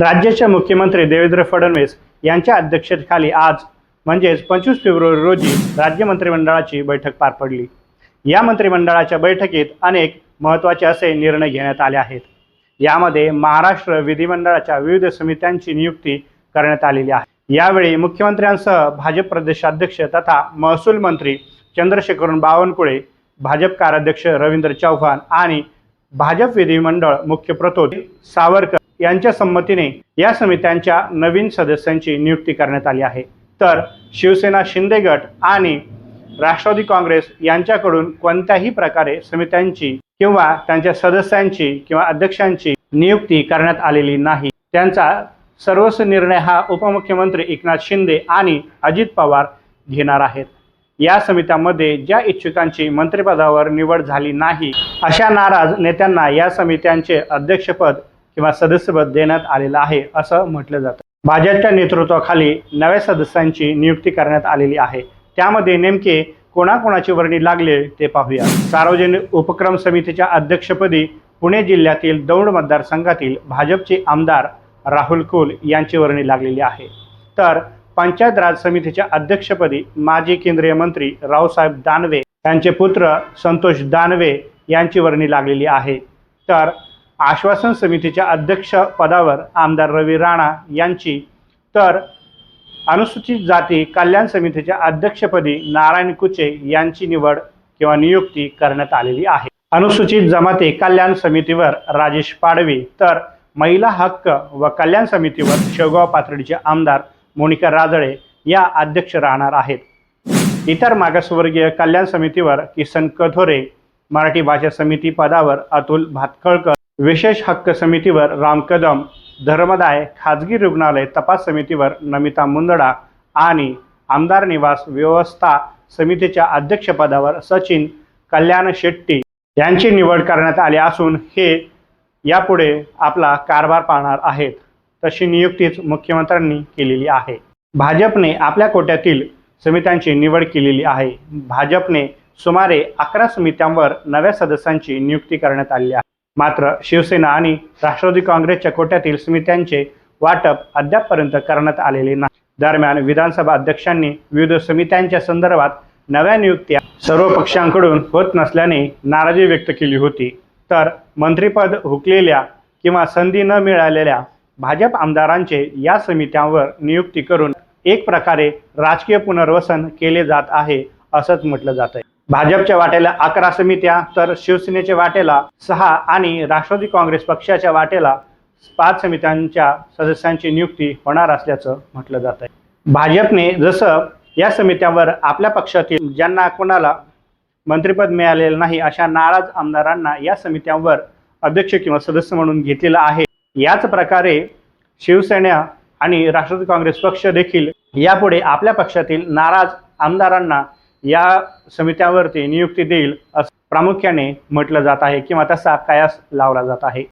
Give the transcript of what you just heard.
राज्याचे मुख्यमंत्री देवेंद्र फडणवीस यांच्या अध्यक्षतेखाली आज म्हणजेच पंचवीस फेब्रुवारी रोजी राज्य मंत्रिमंडळाची बैठक पार पडली. या मंत्रिमंडळाच्या बैठकीत अनेक महत्त्वाचे असे निर्णय घेण्यात आले आहेत. यामध्ये महाराष्ट्र विधिमंडळाच्या विविध समित्यांची नियुक्ती करण्यात आलेली आहे. यावेळी मुख्यमंत्र्यांसह भाजप प्रदेशाध्यक्ष तथा महसूल मंत्री चंद्रशेखर बावनकुळे भाजप कार्याध्यक्ष रवींद्र चव्हाण आणि भाजप विधिमंडळ मुख्य प्रतोद सावरकर यांच्या संमतीने या समित्यांच्या नवीन सदस्यांची नियुक्ती करण्यात आली आहे. तर शिवसेना शिंदे गट आणि राष्ट्रवादी काँग्रेस यांच्याकडून कोणत्याही प्रकारे समित्यांची किंवा त्यांच्या सदस्यांची किंवा अध्यक्षांची नियुक्ती करण्यात आलेली नाही. त्यांचा सर्वस्व निर्णय हा उपमुख्यमंत्री एकनाथ शिंदे आणि अजित पवार घेणार आहेत. या समित्यांमध्ये ज्या इच्छुकांची मंत्रिपदावर निवड झाली नाही अशा नाराज नेत्यांना या समित्यांचे अध्यक्षपद किंवा सदस्यपद देण्यात आलेलं आहे असं म्हटलं जातं. भाजपच्या नेतृत्वाखाली नव्या सदस्यांची नियुक्ती करण्यात आलेली आहे. त्यामध्ये नेमके कोणाकोणाची वर्णी लागले ते पाहूया. सार्वजनिक उपक्रम समितीच्या अध्यक्षपदी पुणे जिल्ह्यातील दौंड मतदारसंघातील भाजपचे आमदार राहुल कुल यांची वर्णी लागलेली आहे. तर पंचायत राज समितीच्या अध्यक्षपदी माजी केंद्रीय मंत्री रावसाहेब दानवे यांचे पुत्र संतोष दानवे यांची वर्णी लागलेली आहे. तर आश्वासन समितीच्या अध्यक्षपदावर आमदार रवी राणा यांची. तर अनुसूचित जाती कल्याण समितीच्या अध्यक्षपदी नारायण कुचे यांची निवड किंवा नियुक्ती करण्यात आलेली आहे. अनुसूचित जमाती कल्याण समितीवर राजेश पाडवी तर महिला हक्क व कल्याण समितीवर शेवगाव पाथर्डीचे आमदार मोनिका राजळे या अध्यक्ष राहणार आहेत. इतर मागासवर्गीय कल्याण समितीवर किसन कथोरे मराठी भाषा समिती पदावर अतुल भातखळकर विशेष हक्क समितीवर राम कदम धर्मदाय खाजगी रुग्णालय तपास समितीवर नमिता मुंदडा आणि आमदार निवास व्यवस्था समितीच्या अध्यक्षपदावर सचिन कल्याण शेट्टी यांची निवड करण्यात आली असून हे यापुढे आपला कारभार पाहणार आहेत. तशी नियुक्तीच मुख्यमंत्र्यांनी केलेली आहे. भाजपने आपल्या कोट्यातील समित्यांची निवड केलेली आहे. भाजपने सुमारे अकरा समित्यांवर नव्या सदस्यांची नियुक्ती करण्यात आली आहे. मात्र शिवसेना आणि राष्ट्रवादी काँग्रेसच्या कोट्यातील समित्यांचे वाटप अद्यापपर्यंत करण्यात आलेले नाही. दरम्यान विधानसभा अध्यक्षांनी विविध समित्यांच्या संदर्भात नव्या नियुक्त्या सर्व पक्षांकडून होत नसल्याने नाराजी व्यक्त केली होती. तर मंत्रिपद हुकलेल्या किंवा संधी न मिळालेल्या भाजप आमदारांचे या समित्यांवर नियुक्ती करून एक प्रकारे राजकीय पुनर्वसन केले जात आहे असंच म्हटलं जात आहे भाजपच्या वाट्याला अकरा समित्या तर शिवसेनेच्या वाट्याला सहा आणि राष्ट्रवादी काँग्रेस पक्षाच्या वाट्याला पाच समित्यांच्या सदस्यांची नियुक्ती होणार असल्याचं म्हटलं जात आहे भाजपने जसं या समित्यांवर आपल्या पक्षातील ज्यांना कोणाला मंत्रिपद मिळालेलं नाही अशा नाराज आमदारांना या समित्यांवर अध्यक्ष किंवा सदस्य म्हणून घेतलेलं आहे. याच प्रकारे शिवसेना आणि राष्ट्रवादी काँग्रेस पक्ष देखील यापुढे आपल्या पक्षातील नाराज आमदारांना या समित्यावरती नियुक्ती देईल असं प्रामुख्याने म्हटलं जात आहे किंवा तसा कयास लावला जात आहे.